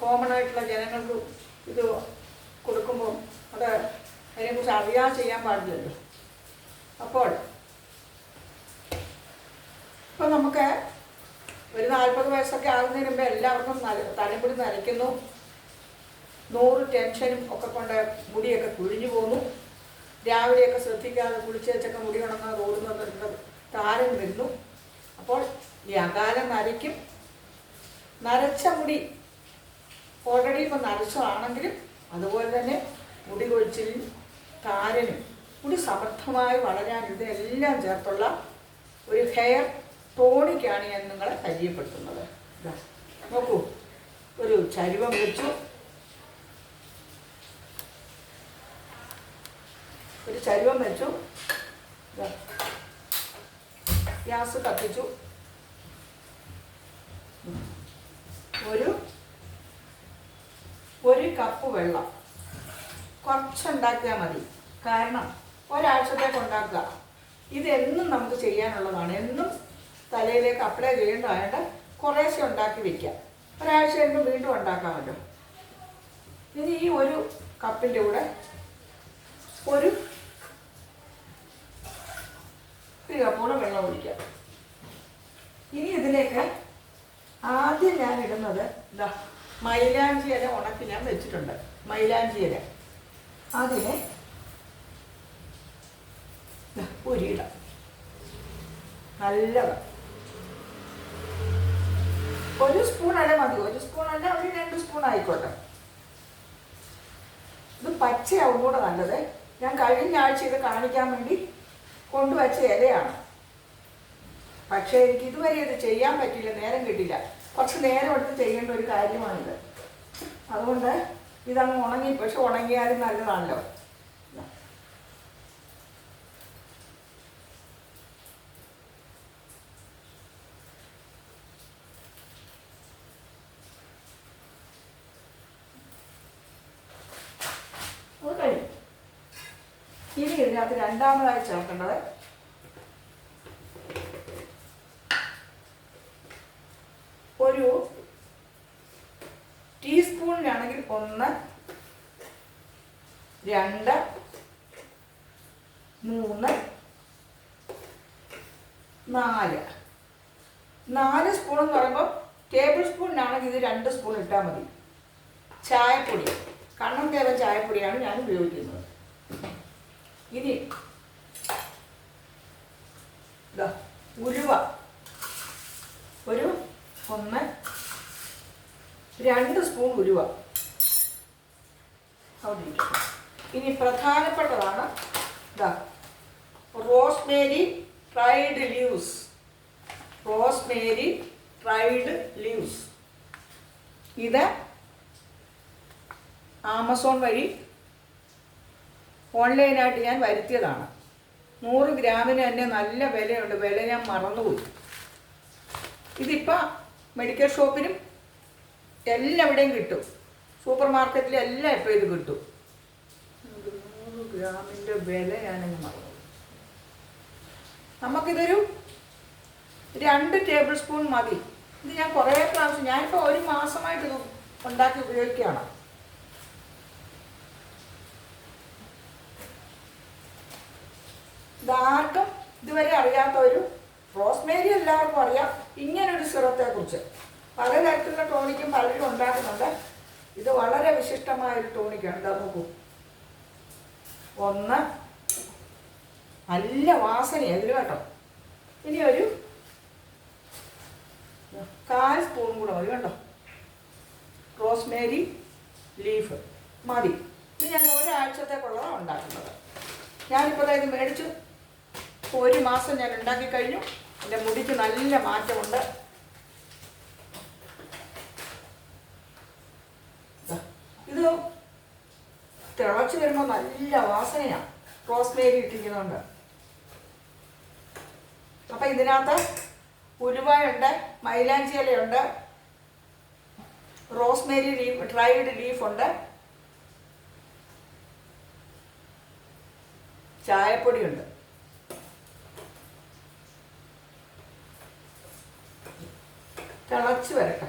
Common ആയിട്ടുള്ള ജനങ്ങൾക്ക് ഇത് കൊടുക്കുമ്പോൾ അത് അതിനെക്കുറിച്ച് അറിയാതെ ചെയ്യാൻ പാടില്ലല്ലോ. അപ്പോൾ ഇപ്പം നമുക്ക് ഒരു നാൽപ്പത് വയസ്സൊക്കെ ആകുന്നതിന് മുമ്പ് എല്ലാവർക്കും തലമുടി നരയ്ക്കുന്നു. നൂറ് ടെൻഷനും ഒക്കെ കൊണ്ട് മുടിയൊക്കെ കുഴിഞ്ഞു പോകുന്നു രാവിലെയൊക്കെ ശ്രദ്ധിക്കാതെ കുളിച്ച് വെച്ചൊക്കെ മുടി ഉണങ്ങാതെ ഓടുന്നത് താരം വരുന്നു. അപ്പോൾ ഈ അകാലം നരയ്ക്കും. നരച്ച മുടി ഓൾറെഡി ഇപ്പം നരച്ചാണെങ്കിലും അതുപോലെ തന്നെ മുടി കൊഴിച്ചിലും താരനും മുടി സമർത്ഥമായി വളരാൻ ഇതെല്ലാം ചേർത്തുള്ള ഒരു ഹെയർ ടോണിക്കാണ് ഞാൻ നിങ്ങളെ പരിചയപ്പെടുത്തുന്നത്. നോക്കൂ ഒരു ചരുവം വെച്ചു. ഒരു ചരുവം വെച്ചു. ഗ്യാസ് കത്തിച്ചു ഒരു ഒരു കപ്പ് വെള്ളം. കുറച്ചുണ്ടാക്കിയാൽ മതി. കാരണം ഒരാഴ്ചത്തേക്ക് ഉണ്ടാക്കുക ഇതെന്നും നമുക്ക് ചെയ്യാനുള്ളതാണ്. എന്നും തലയിലേക്ക് അപ്ലൈ ചെയ്യേണ്ടതായിട്ട് കുറേശ്ശെ ഉണ്ടാക്കി വെക്കാം. ഒരാഴ്ച കഴിയുമ്പോൾ വീണ്ടും ഉണ്ടാക്കാമല്ലോ. ഇനി ഈ ഒരു കപ്പിന്റെ കൂടെ ഒരു കപ്പോടെ വെള്ളം ഒഴിക്കാം. ഇനി ഇതിലേക്ക് ആദ്യം ഞാൻ ഇടുന്നത് ഇതാ മൈലാഞ്ചി ഇല ഉണക്കി ഞാൻ വെച്ചിട്ടുണ്ട്. മൈലാഞ്ചി ഇല അതിനെ ഉരിയിടാം. നല്ലത് ഒരു സ്പൂൺ അല്ല മതി. ഒരു സ്പൂൺ അല്ല ഒരു രണ്ട് സ്പൂൺ ആയിക്കോട്ടെ. ഇത് പച്ചയാവും കൂടെ നല്ലത്. ഞാൻ കഴിഞ്ഞ ആഴ്ച ഇത് കാണിക്കാൻ വേണ്ടി കൊണ്ടുവച്ച ഇലയാണ്. പക്ഷേ എനിക്ക് ഇതുവരെ ഇത് ചെയ്യാൻ പറ്റില്ല നേരം കിട്ടില്ല കുറച്ച് നേരം എടുത്ത് ചെയ്യേണ്ട ഒരു കാര്യമാണിത്. അതുകൊണ്ട് ഇതങ്ങ് ഉണങ്ങി പക്ഷെ ഉണങ്ങിയാലും നല്ലതാണല്ലോ. ഇനി ഇതിനകത്ത് രണ്ടാമതായി ചേർക്കേണ്ടത് ഒരു ടീസ്പൂണിനാണെങ്കിൽ ഒന്ന് രണ്ട് മൂന്ന് നാല്. നാല് സ്പൂൺ എന്ന് പറയുമ്പോൾ ടേബിൾ സ്പൂണിനാണെങ്കിൽ ഇത് രണ്ട് സ്പൂൺ ഇട്ടാൽ മതി. ചായപ്പൊടി. കണ്ണം തേവ ചായപ്പൊടിയാണ് ഞാൻ ഉപയോഗിക്കുന്നത്. ഇനി ഉരുവ ഒരു ഒന്ന് രണ്ട് സ്പൂൺ ഉലുവ. അവിടെ. ഇനി പ്രധാനപ്പെട്ടതാണ് rosemary dried leaves. Rosemary dried leaves. ഇത് ആമസോൺ വഴി ഓൺലൈനായിട്ട് ഞാൻ വരുത്തിയതാണ്. നൂറ് ഗ്രാമിന് തന്നെ നല്ല വിലയുണ്ട്. വില ഞാൻ മറന്നുപോയി. ഇതിപ്പോൾ മെഡിക്കൽ ഷോപ്പിനും എല്ലാവിടെയും കിട്ടും. സൂപ്പർ മാർക്കറ്റിലും എല്ലാം ഇപ്പോൾ ഇത് കിട്ടും. ഗ്രാമിന്റെ വില ഞാനങ്ങ് മറന്നു നമുക്കിതൊരു രണ്ട് ടേബിൾ സ്പൂൺ മതി. ഇത് ഞാൻ കുറേ പ്രാവശ്യം ഞാനിപ്പോൾ ഒരു മാസമായിട്ട് ഇത് ഉണ്ടാക്കി ഉപയോഗിക്കുകയാണ്. ഇതാർക്കും ഇതുവരെ അറിയാത്ത ഒരു റോസ്മേരി എല്ലാവർക്കും അറിയാം. ഇങ്ങനൊരു സിറത്തെ കുറിച്ച് പലതരത്തിലുള്ള ടോണിക്കും പലരും ഉണ്ടാക്കുന്നുണ്ട്. ഇത് വളരെ വിശിഷ്ടമായ ഒരു ടോണിക്കാണ്. ഇതാ നോക്കൂ. ഒന്ന്. നല്ല വാസനയാണ് ഇതിൽ കേട്ടോ. ഇനി ഒരു കാൽ സ്പൂൺ കൂടെ മതി കേട്ടോ. റോസ്മേരി ലീഫ് മതി. ഇത് ഞാൻ ഒരാഴ്ചത്തേക്കുള്ളതാണ് ഉണ്ടാക്കുന്നത്. ഞാനിപ്പോൾ ഇത് മേടിച്ചു. ഒരു മാസം ഞാൻ ഉണ്ടാക്കി കഴിഞ്ഞു. എന്റെ മുടിക്ക് നല്ല മാറ്റമുണ്ട് ദാ, ഇത് തിളച്ച് വരുമ്പോൾ നല്ല വാസനയാണ് റോസ്മേരി ഇട്ടിരിക്കുന്നുണ്ട്. അപ്പം ഇതിനകത്ത് ഉലുവയുണ്ട് മൈലാഞ്ചി ഇലയുണ്ട് റോസ്മേരി ലീഫ് ഡ്രൈഡ് ലീഫുണ്ട് ചായപ്പൊടിയുണ്ട്. തിളച്ച് വരട്ടെ.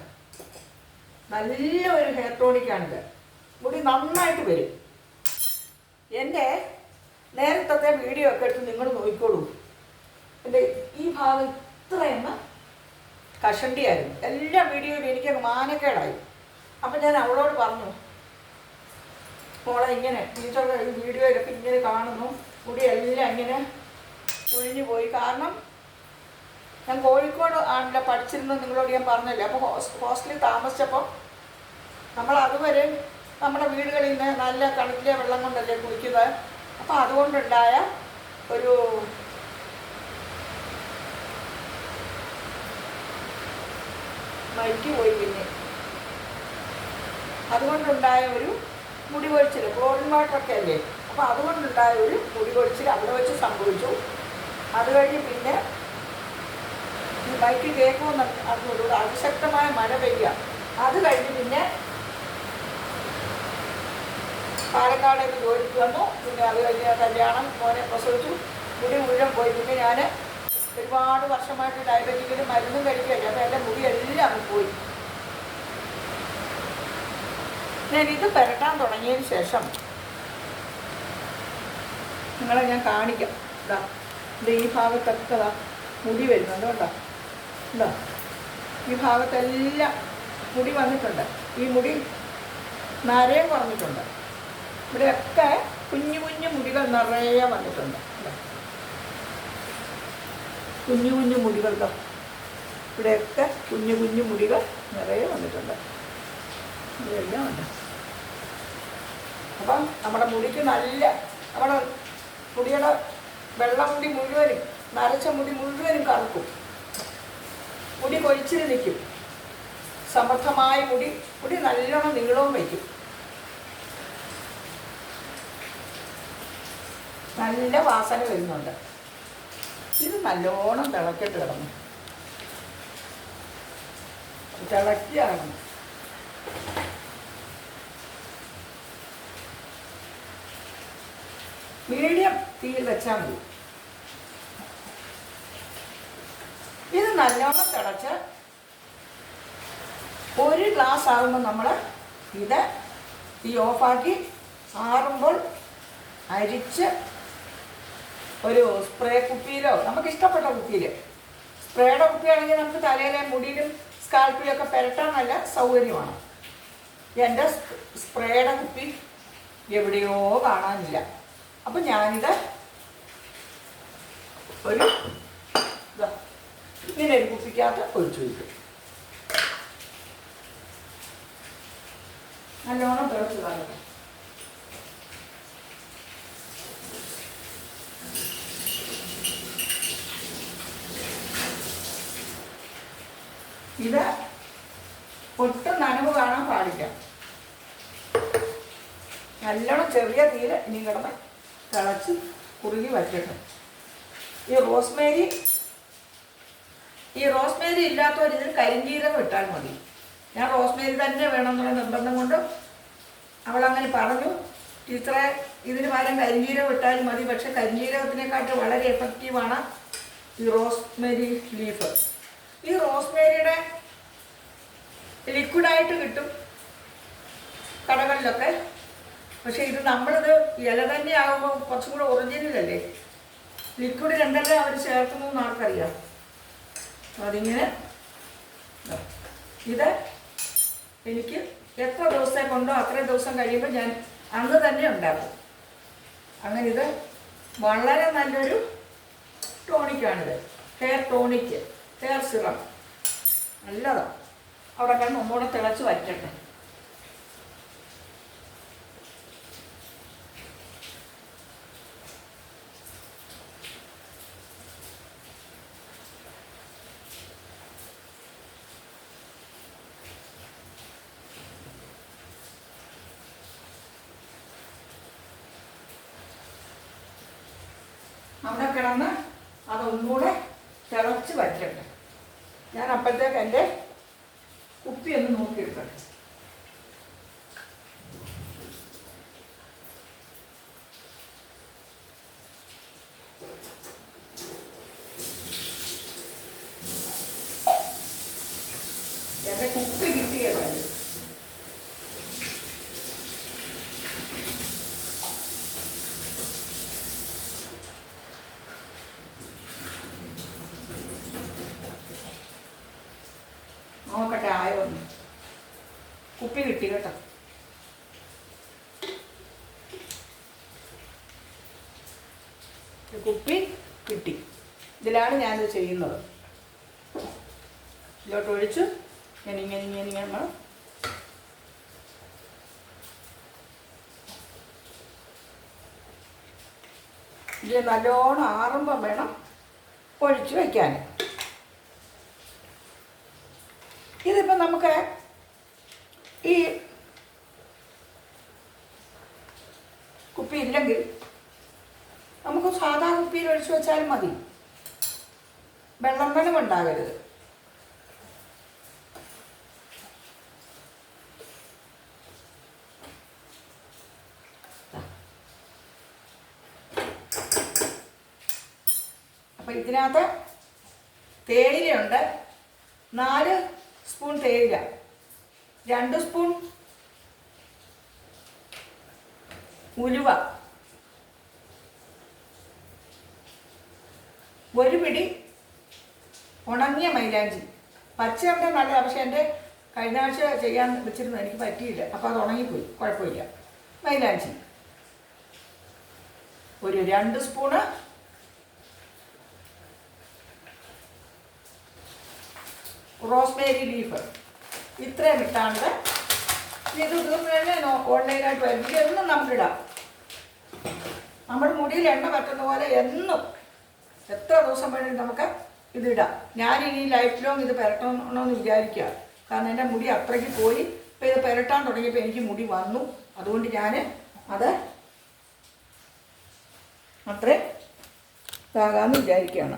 നല്ല ഒരു ഹെയർ ടോണിക്കാണിത് മുടി നന്നായിട്ട് വരും. എന്റെ നേരത്തെ വീഡിയോ ഒക്കെ എടുത്ത് നിങ്ങൾ നോക്കിക്കോളൂ. എന്റെ ഈ ഭാഗം ഇത്രയെന്ന് കഷണ്ടിയായിരുന്നു. എല്ലാ വീഡിയോയിലും എനിക്ക് മാനക്കേടായി. അപ്പം ഞാൻ അവളോട് പറഞ്ഞു മോളെ ഇങ്ങനെ ടീച്ചറുടെ ഈ വീഡിയോയിലൊക്കെ ഇങ്ങനെ കാണുന്നു. മുടിയെല്ലാം ഇങ്ങനെ തുഴിഞ്ഞു പോയി. കാരണം ഞാൻ കോഴിക്കോട് ആണല്ലോ പഠിച്ചിരുന്നത് നിങ്ങളോട് ഞാൻ പറഞ്ഞല്ലേ. അപ്പോൾ ഹോസ്റ്റലിൽ താമസിച്ചപ്പോൾ നമ്മൾ അതുവരെ നമ്മുടെ വീടുകളിൽ നിന്ന് നല്ല കിണറ്റിലെ വെള്ളം കൊണ്ടല്ലേ കുളിക്കുന്നത്? അപ്പോൾ അതുകൊണ്ടുണ്ടായ ഒരു മരിക്കു പോയി പിന്നെ. അതുകൊണ്ടുണ്ടായ ഒരു മുടി കൊഴിച്ചിൽ ക്ലോറിൻ വാട്ടറൊക്കെ അല്ലേ? അപ്പോൾ അതുകൊണ്ടുണ്ടായ ഒരു മുടി കൊഴിച്ചിൽ അവിടെ വെച്ച് സംഭവിച്ചു. അത് കഴിഞ്ഞ് പിന്നെ ഈ കേൾക്കുമെന്ന് അറിഞ്ഞുള്ളൂ അതിശക്തമായ മഴ പെയ്യുക അത് കഴിഞ്ഞ് പിന്നെ പാലക്കാടേക്ക് ജോലിക്ക് വന്നു. പിന്നെ അത് കഴിഞ്ഞ് കല്യാണം മോനെ പ്രസവിച്ചു. മുടി മുഴുവൻ പോയി. പിന്നെ ഞാൻ ഒരുപാട് വർഷമായിട്ട് ഡയബറ്റിക്കിന് മരുന്നും കഴിക്കുകയല്ല. അപ്പോൾ എന്റെ മുടി എല്ലാം പോയി. ഞാൻ ഇത് പുരട്ടാൻ തുടങ്ങിയതിന് ശേഷം നിങ്ങളെ ഞാൻ കാണിക്കാം. ഇതാ ഇത് ഈ ഭാഗത്തൊക്കെ ഇതാ മുടി വരുന്നുണ്ട് കേട്ടോ ഇതാ ഈ ഭാഗത്തെല്ലാം മുടി വന്നിട്ടുണ്ട്. ഈ മുടി നരയും കുറഞ്ഞിട്ടുണ്ട്. ഇവിടെയൊക്കെ കുഞ്ഞു കുഞ്ഞു മുടികൾ നിറയെ വന്നിട്ടുണ്ട്. കുഞ്ഞു കുഞ്ഞു മുടികൾ. ഇവിടെയൊക്കെ കുഞ്ഞു കുഞ്ഞു മുടികൾ നിറയെ വന്നിട്ടുണ്ട്. ഇതെല്ലാം ഉണ്ട്. അപ്പം നമ്മുടെ മുടിക്ക് നല്ല നമ്മുടെ മുടിയുടെ വെള്ള മുടി മുഴുവനും നരച്ച മുടി മുഴുവനും കറുക്കും. മുടി കൊഴിച്ചിൽ നിൽക്കും. സമർത്ഥമായ മുടി മുടി നല്ലോണം നീളവും വയ്ക്കും. നല്ല വാസന വരുന്നുണ്ട്. ഇത് നല്ലോണം തിളക്കിട്ട് കിടന്നു. തിളക്കിയാണ് മീഡിയം തീയിൽ വെച്ചാൽ മതി. ഇത് നല്ലോണം തിളച്ച് ഒരു ഗ്ലാസ് ആകുമ്പോൾ നമ്മൾ ഇത് ഈ ഓഫാക്കി ആറുമ്പോൾ അരിച്ച് ഒരു സ്പ്രേ കുപ്പിയിലോ? നമുക്ക് ഇഷ്ടപ്പെട്ട കുപ്പിയിൽ സ്പ്രേയുടെ കുപ്പിയാണെങ്കിൽ നമുക്ക് തലയിലെ മുടിയിലും സ്കാൽപ്പിലൊക്കെ പുരട്ടാൻ നല്ല സൗകര്യമാണ്. എന്റെ സ്പ്രേയുടെ കുപ്പി എവിടെയോ കാണാനില്ല. അപ്പം ഞാനിത് ഒരു ഇങ്ങനെ ഒരു കുപ്പിക്കകത്ത് ഒഴിച്ചു വയ്ക്കും നല്ലോണം തിളച്ച് കാണുക ഇത് ഒട്ടും നനവ് കാണാൻ പാടില്ല. നല്ലോണം ചെറിയ തീരെ ഇനി കിടന്ന് തിളച്ച് കുറുകി വറ്റിട്ട് ഈ റോസ്മേരി ഈ റോസ്മേരി ഇല്ലാത്തവർ ഇതിന് കരിഞ്ജീരകം ഇട്ടാൽ മതി. ഞാൻ റോസ്മേരി തന്നെ വേണമെന്നുള്ള നിർബന്ധം കൊണ്ട് അവളങ്ങനെ പറഞ്ഞു. ടീച്ചറെ ഇതിന് പകരം കരിഞ്ജീരകം ഇട്ടാലും മതി. പക്ഷെ കരിഞ്ജീരകത്തിനെക്കാട്ട് വളരെ എഫക്റ്റീവാണ് ഈ റോസ്മേരി ലീഫ് ഈ റോസ്മേരിയുടെ ലിക്വിഡായിട്ട് കിട്ടും കടകളിലൊക്കെ. പക്ഷെ ഇത് നമ്മളിത് ഇല തന്നെ ആകുമ്പോൾ കുറച്ചും കൂടെ ഒറിജിനലല്ലേ ലിക്വിഡ് രണ്ടല്ലേ അവർ ചേർക്കുന്നു എന്ന് ആർക്കറിയാം അതിങ്ങനെ ഇത്. എനിക്ക് എത്ര ദിവസത്തെ കൊണ്ടോ അത്രയും ദിവസം കഴിയുമ്പോൾ ഞാൻ അന്ന് തന്നെ ഉണ്ടാക്കും. അങ്ങനെ ഇത് വളരെ നല്ലൊരു ടോണിക്കാണിത്. Hair tonic. ഹെയർ നല്ലതാണ് അവിടെ കിടന്ന് ഒന്നുകൂടെ തിളച്ച് വറ്റട്ടെ അവിടെ കിടന്ന് അതൊന്നുകൂടെ തിളച്ച് വറ്റട്ടെ ഞാൻ അപ്പോഴത്തേക്ക് എന്റെ കുപ്പി ഒന്ന് നോക്കിയെടുക്കട്ടെ എന്റെ കുപ്പി കിട്ടിയതല്ലേ കുപ്പി കിട്ടി കേട്ടോ ഒരു കുപ്പി കിട്ടി ഇതിലാണ് ഞാനിത് ചെയ്യുന്നത്. ഇതിലോട്ട് ഒഴിച്ച് ഞാൻ ഇങ്ങനെ ഇങ്ങനെ ഇങ്ങനെ ഇത് നല്ലോണം ആറുമ്പം വേണം ഒഴിച്ച് വയ്ക്കാൻ ഇതിപ്പോൾ നമുക്ക് ഈ കുപ്പി ഇല്ലെങ്കിൽ നമുക്ക് സാധാ കുപ്പിയിൽ ഒഴിച്ചു വെച്ചാലും മതി. വെള്ളം നനവുണ്ടാകരുത് അപ്പോൾ ഇതിനകത്ത് തേയിലയുണ്ട്. നാല് സ്പൂൺ തേയില. രണ്ട് സ്പൂൺ ഉലുവ. ഒരു പിടി ഉണങ്ങിയ മൈലാഞ്ചി. പച്ചയുണ്ട് നല്ല പക്ഷെ എന്റെ കഴിഞ്ഞ ആഴ്ച ചെയ്യാൻ വെച്ചിരുന്നു എനിക്ക് പറ്റിയില്ല. അപ്പോൾ അത് ഉണങ്ങിപ്പോയി. കുഴപ്പമില്ല. മൈലാഞ്ചി. ഒരു രണ്ട് സ്പൂണ് റോസ്മേരി ലീഫ്. ഇത്രയും ഇട്ടാണ്ട് ഇത് തീർന്നു ഓൺലൈനായിട്ട് വരുന്നത് എന്നും നമുക്കിടാം നമ്മുടെ മുടിയിൽ എണ്ണ പറ്റുന്ന പോലെ എന്നും എത്ര ദിവസം വേണമെങ്കിലും നമുക്ക് ഇതിടാം. ഞാനിനി ലൈഫ് ലോങ് ഇത് പുരട്ടണമെന്ന് വിചാരിക്കുക കാരണം എന്റെ മുടി അത്രയ്ക്ക് പോയി. ഇപ്പം ഇത് പെരട്ടാൻ തുടങ്ങിയപ്പോൾ എനിക്ക് മുടി വന്നു. അതുകൊണ്ട് ഞാൻ അത് അത്രേ ഇതാകാമെന്ന് വിചാരിക്കുകയാണ്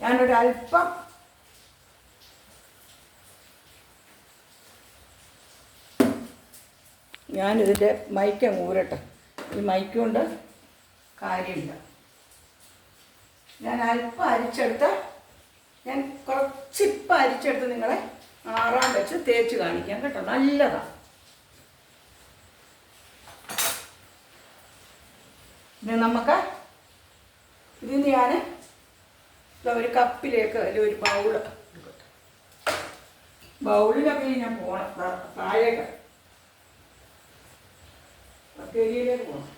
ഞാനൊരല്പം ഞാനിതിന്റെ മൈക്ക് മൂരട്ടെ ഈ മൈക്കൊണ്ട് കാര്യമില്ല. ഞാൻ അല്പം അരിച്ചെടുത്ത് ഞാൻ കുറച്ചിപ്പം അരിച്ചെടുത്ത് നിങ്ങളെ ആറാൻ വെച്ച് തേച്ച് കാണിക്കാം കേട്ടോ. നല്ലതാണ് ഇനി നമുക്ക് ഇതിന് ഞാൻ ഒരു കപ്പിലേക്ക് അല്ലെങ്കിൽ ഒരു ബൗൾ ബൗളിലൊക്കെ ഞാൻ പോകണം താഴേക്ക് പോകണം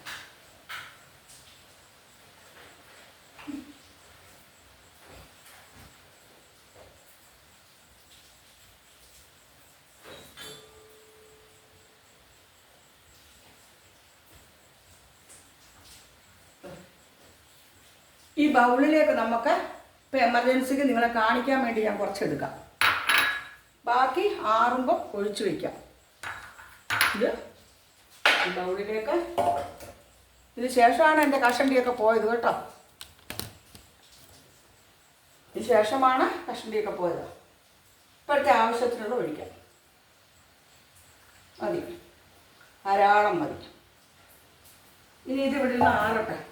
ഈ ബൗളിലേക്ക് നമുക്ക് ഇപ്പം എമർജൻസിക്ക് നിങ്ങളെ കാണിക്കാൻ വേണ്ടി ഞാൻ കുറച്ചെടുക്കാം. ബാക്കി ആറുമ്പം ഒഴിച്ചു വയ്ക്കാം ഇത് ബൗളിലേക്ക് ഇതിന് ശേഷമാണ് എന്റെ കഷണ്ടിയൊക്കെ പോയത് കേട്ടോ. ഇതിന് ശേഷമാണ് കഷണ്ടിയൊക്കെ പോയത്. ഇപ്പോഴത്തെ ആവശ്യത്തിനുള്ള ഒഴിക്കാം. മതി. ധാരാളം മതി. ഇനി ഇത് ഇവിടെ നിന്ന് ആറട്ടെ.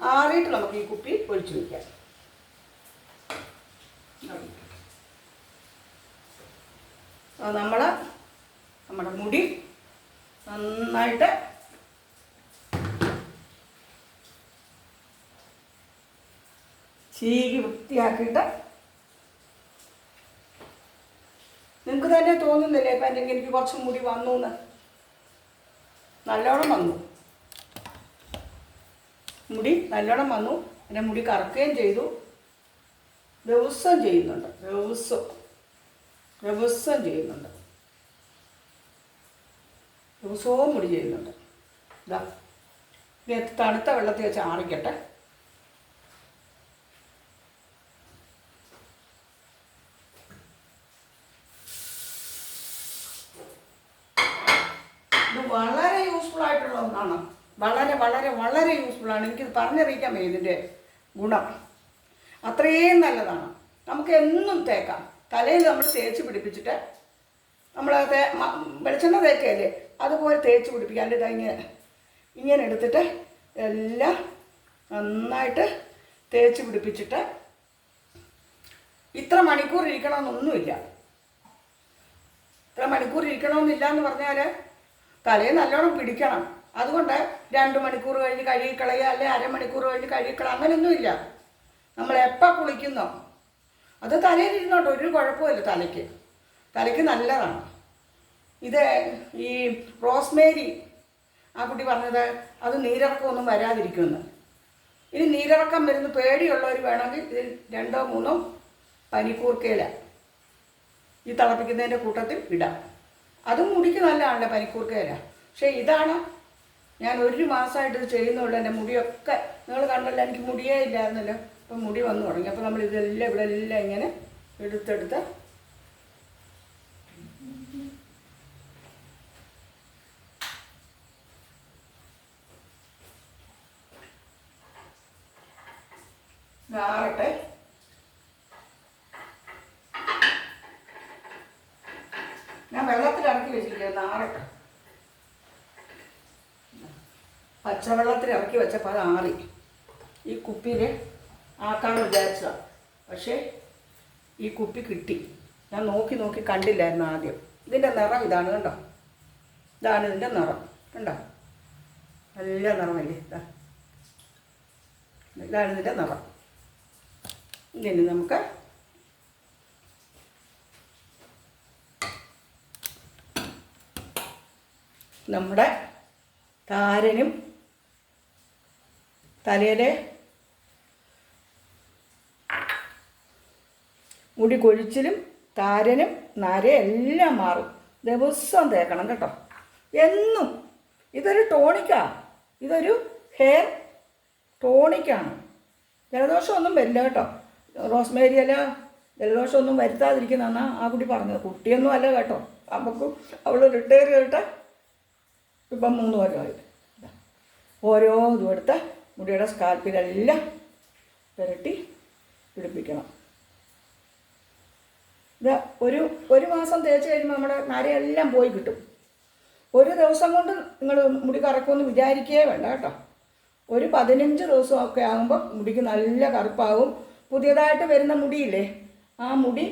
ആറിയിട്ട് നമുക്ക് ഈ കുപ്പി ഒഴിച്ചു വയ്ക്കാം. നമ്മൾ നമ്മുടെ മുടി നന്നായിട്ട് ചീകി വൃത്തിയാക്കിയിട്ട് നിങ്ങൾക്ക് തന്നെ തോന്നുന്നില്ലേ? ഇപ്പം അല്ലെങ്കിൽ എനിക്ക് കുറച്ച് മുടി വന്നു എന്ന് നല്ലോണം വന്നു. മുടി നല്ലോണം വന്നു. എന്റെ മുടി കറക്കുകയും ചെയ്തു. ദിവസം ചെയ്യുന്നുണ്ട്. ദിവസം. ദിവസം ചെയ്യുന്നുണ്ട്. ദിവസവും മുടി ചെയ്യുന്നുണ്ട്. ഇതാ ഇത് തണുത്ത വെള്ളത്തിൽ വെച്ച് ആറിക്കട്ടെ. ഇത് വളരെ യൂസ്ഫുൾ ആയിട്ടുള്ള ഒന്നാണ്. വളരെ വളരെ വളരെ യൂസ്ഫുൾ ആണ്. എനിക്കിത് പറഞ്ഞറിയിക്കാൻ വയ്യ ഇതിന്റെ ഗുണം. അത്രയും നല്ലതാണ്. നമുക്ക് എന്നും തേക്കാം. തലയിൽ നമ്മൾ തേച്ച് പിടിപ്പിച്ചിട്ട് നമ്മൾ വെളിച്ചെണ്ണ തേക്കല്ലേ? അതുപോലെ തേച്ച് പിടിപ്പിക്കാണ്ട് ഇതാ ഇങ്ങനെ ഇങ്ങനെ എടുത്തിട്ട് എല്ലാം നന്നായിട്ട് തേച്ച് പിടിപ്പിച്ചിട്ട് ഇത്ര മണിക്കൂർ ഇരിക്കണമെന്നൊന്നുമില്ല. ഇത്ര മണിക്കൂർ ഇരിക്കണമെന്നില്ല എന്ന് പറഞ്ഞാൽ തലയെ നല്ലോണം പിടിക്കണം. അതുകൊണ്ട് രണ്ട് മണിക്കൂർ കഴിഞ്ഞ് കഴുകിക്കളയുക അല്ലെ അരമണിക്കൂർ കഴിഞ്ഞ് കഴുകിക്കളയുക അങ്ങനെയൊന്നുമില്ല. നമ്മൾ എപ്പോൾ കുളിക്കുന്നോ? അത് തലയിൽ ഇരുന്നോട്ടോ ഒരു കുഴപ്പമില്ല തലയ്ക്ക്. തലയ്ക്ക് നല്ലതാണ്. ഇത് ഈ റോസ്മേരി ആ കുട്ടി പറഞ്ഞത് അത് നീരിറക്കമൊന്നും വരാതിരിക്കുമെന്ന്. ഇനി നീരിറക്കം വരുന്ന പേടിയുള്ളവർ വേണമെങ്കിൽ ഇതിൽ രണ്ടോ മൂന്നോ പനിക്കൂർക്കയില ഈ തിളപ്പിക്കുന്നതിന്റെ കൂട്ടത്തിൽ ഇടാം. അതും മുടിക്ക് നല്ലതാണല്ലോ പനിക്കൂർക്കയില. പക്ഷേ ഇതാണ് ഞാൻ ഒരു മാസമായിട്ട് ഇത് ചെയ്യുന്നുള്ളൂ. എന്റെ മുടിയൊക്കെ നിങ്ങൾ കണ്ടല്ലോ എനിക്ക് മുടിയേ ഇല്ലായിരുന്നല്ലോ. അപ്പം മുടി വന്നു തുടങ്ങി. അപ്പോൾ നമ്മൾ ഇതെല്ലാം ഇവിടെ എല്ലാം ഇങ്ങനെ എടുത്തെടുത്ത് നാറട്ടെ ഞാൻ വെള്ളത്തിൽ ഇറക്കി വെച്ചിരിക്കുക നാറട്ടെ പച്ചവെള്ളത്തിൽ ഇറക്കി വെച്ചപ്പോൾ അത് ആറി. ഈ കുപ്പിയിൽ ആക്കാമെന്ന് വിചാരിച്ചതാണ് പക്ഷേ ഈ കുപ്പി കിട്ടി. ഞാൻ നോക്കി നോക്കി കണ്ടില്ലായിരുന്നു ആദ്യം. ഇതിന്റെ നിറം ഇതാണ് കണ്ടോ? ഇതാണ് ഇതിന്റെ നിറം. കണ്ടോ? നല്ല നിറമല്ലേ? ഇതാ. ഇതാണ് ഇതിന്റെ നിറം. ഇനി നമുക്ക് നമ്മുടെ താരനും തലയിലെ മുടി കൊഴിച്ചിലും താരനും നരയും എല്ലാം മാറും. ദിവസം തേക്കണം കേട്ടോ. എന്നും ഇതൊരു ടോണിക്കാ. ഇതൊരു ഹെയർ ടോണിക്കാണ്. ജലദോഷമൊന്നും വരില്ല കേട്ടോ. റോസ്മേരി അല്ല ജലദോഷമൊന്നും വരുത്താതിരിക്കുന്നതാണ് ആ കുട്ടി പറഞ്ഞത്. കുട്ടിയൊന്നും അല്ല കേട്ടോ. നമുക്ക് അവൾ റിട്ടയർ ചെയ്തിട്ട് ഇപ്പം മൂന്ന് കൊല്ലമായി. ഓരോ ഇതും എടുത്ത് മുടിയുടെ സ്കാൽപ്പിലെല്ലാം പുരട്ടി പിടിപ്പിക്കണം. ഇത് ഒരു ഒരു മാസം തേച്ച് കഴിയുമ്പോൾ നമ്മുടെ നരയെല്ലാം പോയി കിട്ടും. ഒരു ദിവസം കൊണ്ട് നിങ്ങൾ മുടി കറക്കുമെന്ന് വിചാരിക്കുകയേ വേണ്ട കേട്ടോ. ഒരു പതിനഞ്ച് ദിവസമൊക്കെ ആകുമ്പോൾ മുടിക്ക് നല്ല കറുപ്പാകും. പുതിയതായിട്ട് വരുന്ന മുടിയില്ലേ? ആ മുടി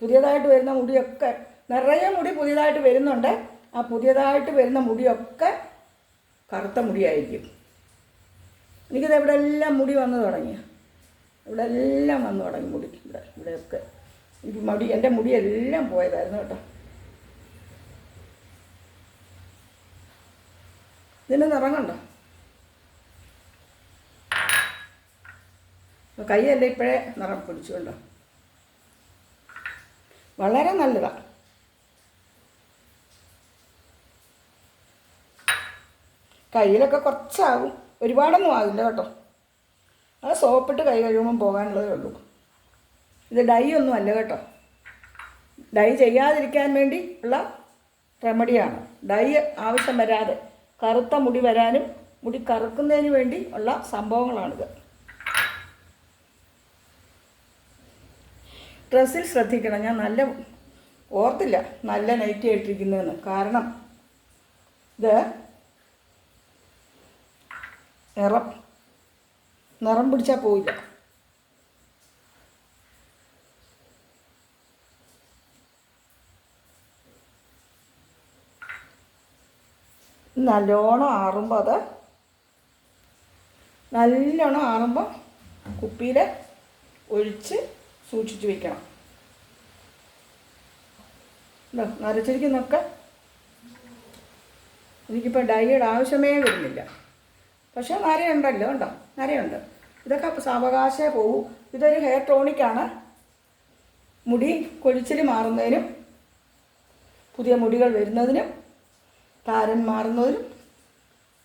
പുതിയതായിട്ട് വരുന്ന മുടിയൊക്കെ നിറയെ മുടി പുതിയതായിട്ട് വരുന്നുണ്ട്. ആ പുതിയതായിട്ട് വരുന്ന മുടിയൊക്കെ കറുത്ത മുടിയായിരിക്കും. എനിക്കിത് എവിടെ എല്ലാം മുടി വന്നു തുടങ്ങി? ഇവിടെ എല്ലാം വന്നു തുടങ്ങി മുടി? ഇവിടെ ഇവിടെയൊക്കെ. എനിക്ക് മുടി എന്റെ മുടിയെല്ലാം പോയതായിരുന്നു കേട്ടോ. ഇതിന് നിറം കണ്ടോ കൈയല്ല ഇപ്പോഴേ നിറം പിടിച്ചുകൊണ്ടോ വളരെ നല്ലതാണ് കയ്യിലൊക്കെ കുറച്ചാകും. ഒരുപാടൊന്നും ആകില്ല കേട്ടോ. അത് സോപ്പിട്ട് കൈ കഴുകുമ്പം പോകാനുള്ളതേ ഉള്ളൂ. ഇത് ഡൈ ഒന്നും അല്ല കേട്ടോ. ഡൈ ചെയ്യാതിരിക്കാൻ വേണ്ടി ഉള്ള റെമഡിയാണ്. ഡൈ ആവശ്യം വരാതെ കറുത്ത മുടി വരാനും മുടി കറുക്കുന്നതിന് വേണ്ടി ഉള്ള സംഭവങ്ങളാണിത്. ഡ്രസ്സിൽ ശ്രദ്ധിക്കണം. ഞാൻ നല്ല ഓർത്തില്ല നല്ല നൈറ്റി ആയിട്ടിരിക്കുന്നതെന്ന്. കാരണം ഇത് നിറം നിറം പിടിച്ചാൽ പോയില്ല നല്ലോണം ആറുമ്പോൾ അത് നല്ലോണം ആറുമ്പോൾ കുപ്പിയിൽ ഒഴിച്ച് സൂക്ഷിച്ച് വെക്കണം. ഇതാ, നരച്ചിരിക്കുന്നൊക്കെ. എനിക്കിപ്പോൾ ഡൈയുടെ ആവശ്യമേ വരുന്നില്ല. പക്ഷേ നരയുണ്ടല്ലോ ഉണ്ടോ? നരയുണ്ട്. ഇതൊക്കെ സാവകാശേ പോവും. ഇതൊരു ഹെയർ ടോണിക്കാണ്. മുടി കൊഴിച്ചിൽ മാറുന്നതിനും പുതിയ മുടികൾ വരുന്നതിനും താരൻ മാറുന്നതിനും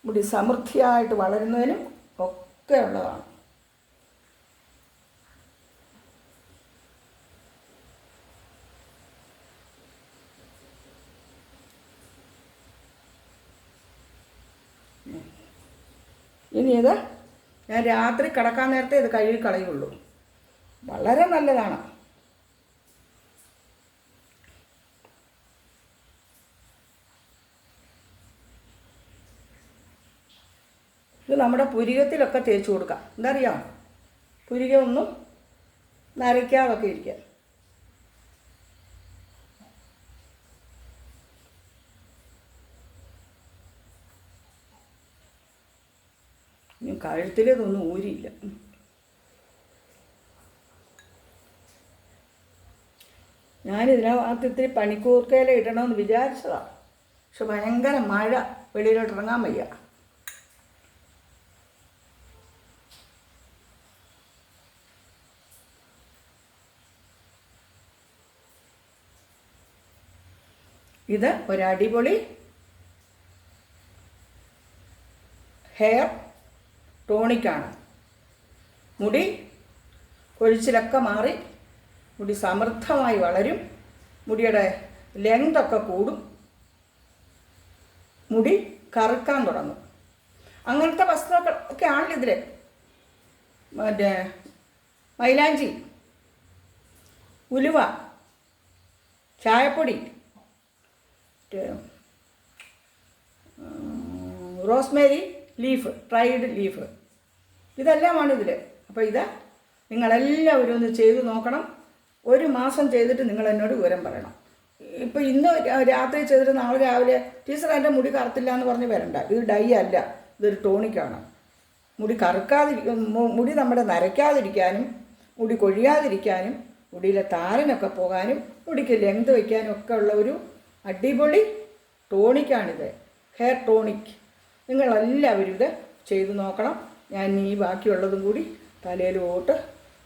മുടി സമൃദ്ധിയായിട്ട് വളരുന്നതിനും ഒക്കെ ഉള്ളതാണ്. ഇനി ഞാൻ രാത്രി കിടക്കാൻ നേരത്തെ ഇത് കഴുകി കളയുള്ളൂ. വളരെ നല്ലതാണ്. ഇത് നമ്മുടെ പുരികത്തിലൊക്കെ തേച്ച് കൊടുക്കാം. എന്താ അറിയാം പുരിക ഒന്നും നരയ്ക്കാതൊക്കെ ഇരിക്കുക. കഴുത്തിലേതൊന്നും ഊരിയില്ല. ഞാനിതിനകത്ത് ഇത്തിരി പണിക്കൂർക്കയില ഇടണമെന്ന് വിചാരിച്ചതാണ് പക്ഷെ ഭയങ്കര മഴ വെളിയിലോട്ട് ഇറങ്ങാൻ വയ്യ. ഇത് ഒരടിപൊളി ഹെയർ ടോണിക്കാണ്. മുടി കൊഴിച്ചിലൊക്കെ മാറി മുടി സമൃദ്ധമായി വളരും. മുടിയുടെ ലെങ്തൊക്കെ കൂടും. മുടി കറുക്കാൻ തുടങ്ങും. അങ്ങനത്തെ വസ്ത്രമൊക്കെ ഒക്കെ ആണല്ലോ ഇതിൽ മറ്റേ മൈലാഞ്ചി ഉലുവ ചായപ്പൊടി റോസ്മേരി ലീഫ് ഡ്രൈഡ് ലീഫ്. ഇതെല്ലാമാണ് ഇതിൽ അപ്പോൾ ഇത് നിങ്ങളെല്ലാവരും ഒന്ന് ചെയ്ത് നോക്കണം. ഒരു മാസം ചെയ്തിട്ട് നിങ്ങൾ എന്നോട് വിവരം പറയണം. ഇപ്പോൾ ഇന്ന് രാത്രി ചെയ്തിട്ട് നാളെ രാവിലെ ടീച്ചർ എന്റെ മുടി കറുത്തില്ല എന്ന് പറഞ്ഞ് വരണ്ട. ഇത് ഡൈ അല്ല. ഇതൊരു ടോണിക്കാണ്. മുടി കറുക്കാതിരിക്കും മുടി നമ്മുടെ നരയ്ക്കാതിരിക്കാനും മുടി കൊഴിയാതിരിക്കാനും മുടിയിലെ താരനൊക്കെ പോകാനും മുടിക്ക് ലെങ്ത് വയ്ക്കാനും ഒക്കെ ഉള്ള ഒരു അടിപൊളി ടോണിക്കാണിത്. ഹെയർ ടോണിക് നിങ്ങളെല്ലാവരും ഇത് ചെയ്തു നോക്കണം. ഞാൻ ഈ ബാക്കിയുള്ളതും കൂടി തലയിലോട്ട്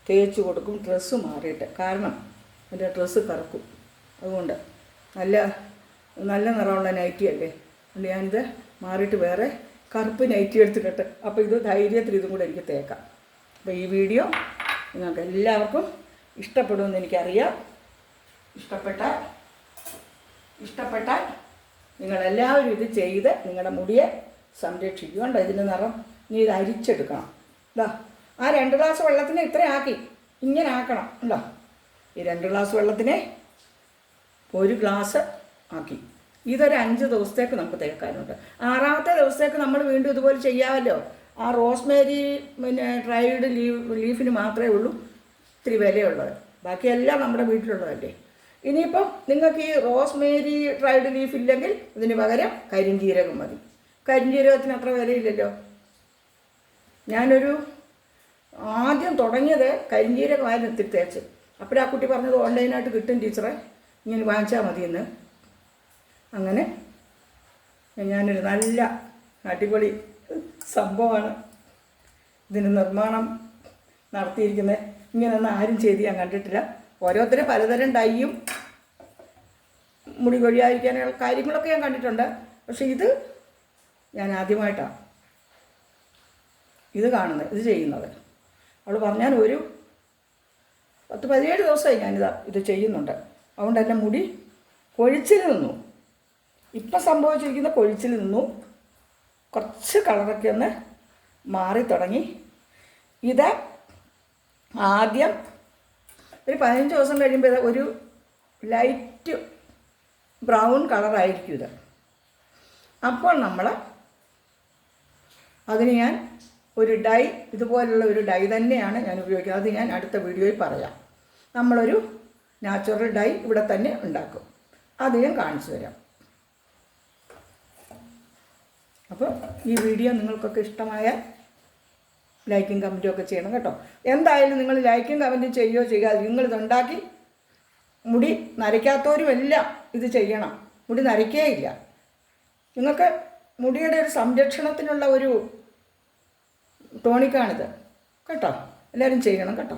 തേച്ച് കൊടുക്കും ഡ്രസ്സ് മാറിയിട്ട്. കാരണം എന്റെ ഡ്രസ്സ് കറക്കും. അതുകൊണ്ട് നല്ല നല്ല നിറമുള്ള നൈറ്റി അല്ലേ? അതുകൊണ്ട് ഞാനിത് മാറിയിട്ട് വേറെ കറുപ്പ് നൈറ്റി എടുത്തിട്ട് അപ്പോൾ ഇത് ധൈര്യത്തിൽ ഇതും കൂടെ എനിക്ക് തേക്കാം. അപ്പോൾ ഈ വീഡിയോ നിങ്ങൾക്ക് എല്ലാവർക്കും ഇഷ്ടപ്പെടുമെന്ന് എനിക്കറിയാം. ഇഷ്ടപ്പെട്ട ഇഷ്ടപ്പെട്ടാൽ നിങ്ങളെല്ലാവരും ഇത് ചെയ്ത് നിങ്ങളുടെ മുടിയെ സംരക്ഷിക്കുക. കണ്ടോ ഇതിന്റെ നിറം? ഇനി ഇത് അരിച്ചെടുക്കണം. ഇതാ ആ രണ്ട് ഗ്ലാസ് വെള്ളത്തിനെ ഇത്ര ആക്കി. ഇങ്ങനെ ആക്കണം. ഉണ്ടോ ഈ രണ്ട് ഗ്ലാസ് വെള്ളത്തിനെ ഒരു ഗ്ലാസ് ആക്കി. ഇതൊരു അഞ്ച് ദിവസത്തേക്ക് നമുക്ക് തേക്കാനുണ്ട്. ആറാമത്തെ ദിവസത്തേക്ക് നമ്മൾ വീണ്ടും ഇതുപോലെ ചെയ്യാമല്ലോ. ആ റോസ്മേരി പിന്നെ ഡ്രൈഡ് ലീവ് ലീഫിന് മാത്രമേ ഉള്ളൂ. ഇത്തിരി വിലയുള്ളത്. ബാക്കിയെല്ലാം നമ്മുടെ വീട്ടിലുള്ളതല്ലേ. ഇനിയിപ്പം നിങ്ങൾക്ക് ഈ റോസ്മേരി ഡ്രൈഡ് ലീഫ് ഇല്ലെങ്കിൽ ഇതിന് പകരം കരിഞ്ജീരകം മതി. കരിഞ്ജീരകത്തിന് അത്ര വിലയില്ലല്ലോ. ഞാനൊരു ആദ്യം തുടങ്ങിയത് കരിഞ്ജീരകമായിരുന്നു ഇത്തിരി തേച്ച്. അപ്പോഴാ കുട്ടി പറഞ്ഞത് ഓൺലൈനായിട്ട് കിട്ടും ടീച്ചറെ. ഇങ്ങനെ വാങ്ങിച്ചാൽ മതിയെന്ന്. അങ്ങനെ ഞാനൊരു നല്ല അടിപൊളി സംഭവമാണ്. ഇതിന് നിർമ്മാണം നടത്തിയിരിക്കുന്നത്. ഇങ്ങനെയൊന്നും ആരും ചെയ്ത് ഞാൻ കണ്ടിട്ടില്ല. ഓരോരുത്തരും പലതരം ഡൈയും മുടി കൊഴിയാതിരിക്കാനുള്ള കാര്യങ്ങളൊക്കെ ഞാൻ കണ്ടിട്ടുണ്ട്. പക്ഷേ ഇത് ഞാൻ ആദ്യമായിട്ടാണ്. ഇത് കാണുന്നത് ഇത് ചെയ്യുന്നത്. അവൾ പറഞ്ഞാൽ ഒരു പത്ത് പതിനേഴ് ദിവസമായി ഞാനിതാ ഇത് ചെയ്യുന്നുണ്ട്. അതുകൊണ്ട് എന്റെ മുടി കൊഴിച്ചിൽ നിന്നു. ഇപ്പം സംഭവിച്ചിരിക്കുന്ന കൊഴിച്ചിൽ നിന്നു. കുറച്ച് കളറൊക്കെ ഒന്ന് മാറി തുടങ്ങി. ഇത് ആദ്യം ഒരു പതിനഞ്ച് ദിവസം കഴിയുമ്പോൾ ഇത് ഒരു ലൈറ്റ് ബ്രൗൺ കളറായിരിക്കും ഇത്. അപ്പോൾ നമ്മൾ അതിന് ഞാൻ ഒരു ഡൈ ഇതുപോലുള്ള ഒരു ഡൈ തന്നെയാണ് ഞാൻ ഉപയോഗിക്കുന്നത്. അത് ഞാൻ അടുത്ത വീഡിയോയിൽ പറയാം. നമ്മളൊരു നാച്ചുറൽ ഡൈ ഇവിടെ തന്നെ ഉണ്ടാക്കും. അത് ഞാൻ കാണിച്ചു തരാം. അപ്പോൾ ഈ വീഡിയോ നിങ്ങൾക്കൊക്കെ ഇഷ്ടമായ ലൈക്കും കമന്റും ഒക്കെ ചെയ്യണം കേട്ടോ. എന്തായാലും നിങ്ങൾ ലൈക്കും കമന്റും ചെയ്യുകയോ ചെയ്യാതെ നിങ്ങളിതുണ്ടാക്കി മുടി നരയ്ക്കാത്തവരും എല്ലാം ഇത് ചെയ്യണം. മുടി നരയ്ക്കേയില്ല. നിങ്ങൾക്ക് മുടിയുടെ ഒരു സംരക്ഷണത്തിനുള്ള ഒരു ടോണിക്കാണിത്. കേട്ടോ? എല്ലാവരും ചെയ്യണം കേട്ടോ?